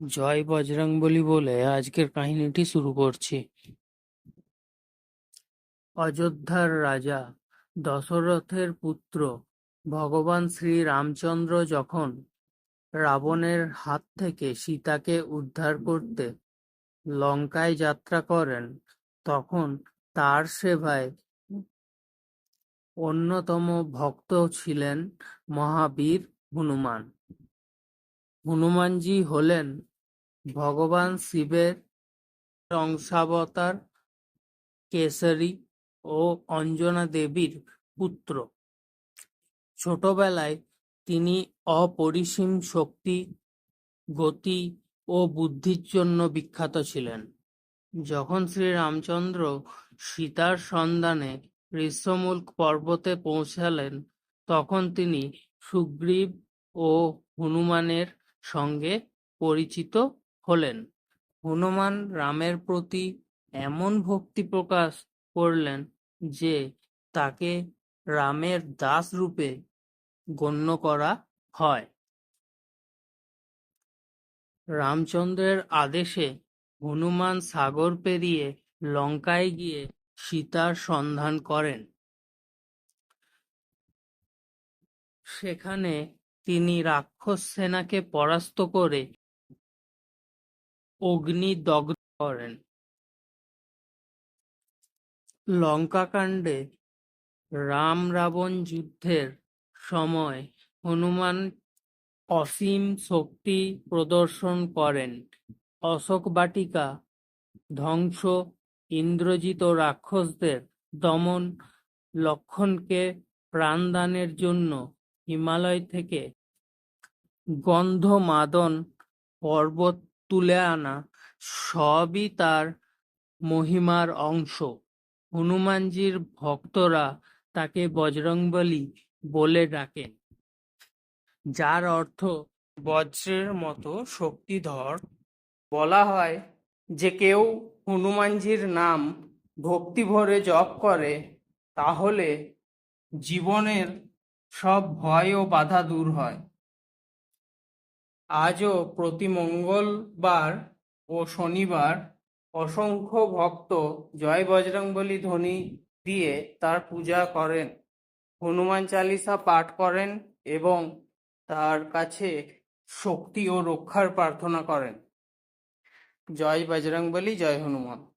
জয় বজরংবলী বলে আজকের কাহিনীটি শুরু করছি। অযোধ্যার রাজা, দশরথের পুত্র, ভগবান শ্রী রামচন্দ্র যখন রাবণের হাত থেকে সীতাকে উদ্ধার করতে লঙ্কায় যাত্রা করেন, তখন তার সেবায় অন্যতম ভক্ত ছিলেন মহাবীর হনুমান। হনুমানজি হলেন ভগবান শিবের অংশাবতার কেশরী ও অঞ্জনা দেবীর পুত্র। ছোটবেলায় তিনি অপরিসীম শক্তি, গতি ও বুদ্ধির জন্য বিখ্যাত ছিলেন। যখন শ্রীরামচন্দ্র সীতার সন্ধানে ঋষ্যমূক পর্বতে পৌঁছালেন তখন তিনি সুগ্রীব ও হনুমানের সঙ্গে পরিচিত হলেন। হনুমান রামের প্রতি এমন ভক্তি প্রকাশ করলেন যে তাকে রামের দাস রূপে গণ্য করা হয়। রামচন্দ্রের আদেশে হনুমান সাগর পেরিয়ে লঙ্কায় গিয়ে সীতার সন্ধান করেন। সেখানে তিনি রাক্ষস সেনাকে পরাস্ত করে অগ্নিদগ্ধ করেন। লঙ্কাকাণ্ডে রাম-রাবণ যুদ্ধের সময় হনুমান অসীম শক্তি প্রদর্শন করেন। অশোকবাটিকা ধ্বংস, ইন্দ্রজিত রাক্ষসদের দমন, লক্ষ্মণকে প্রাণদানের জন্য হিমালয় থেকে গন্ধমাদন পর্বত তুলে আনা সবই তার মহিমার অংশ। হনুমানজির ভক্তরা তাকে বজরংবলী বলে ডাকেন, যার অর্থ বজ্রের মতো শক্তিধর। বলা হয় যে কেউ হনুমানজির নাম ভক্তিভরে জপ করে তাহলে জীবনের সব ভয় ও বাধা দূর হয়। আজও প্রতি মঙ্গলবার ও শনিবার অসংখ্য ভক্ত জয় বজরংবলী ধ্বনি দিয়ে তার পূজা করেন, হনুমান চালিসা পাঠ করেন এবং তার কাছে শক্তি ও রক্ষার প্রার্থনা করেন। জয় বজরংবলী, জয় হনুমান।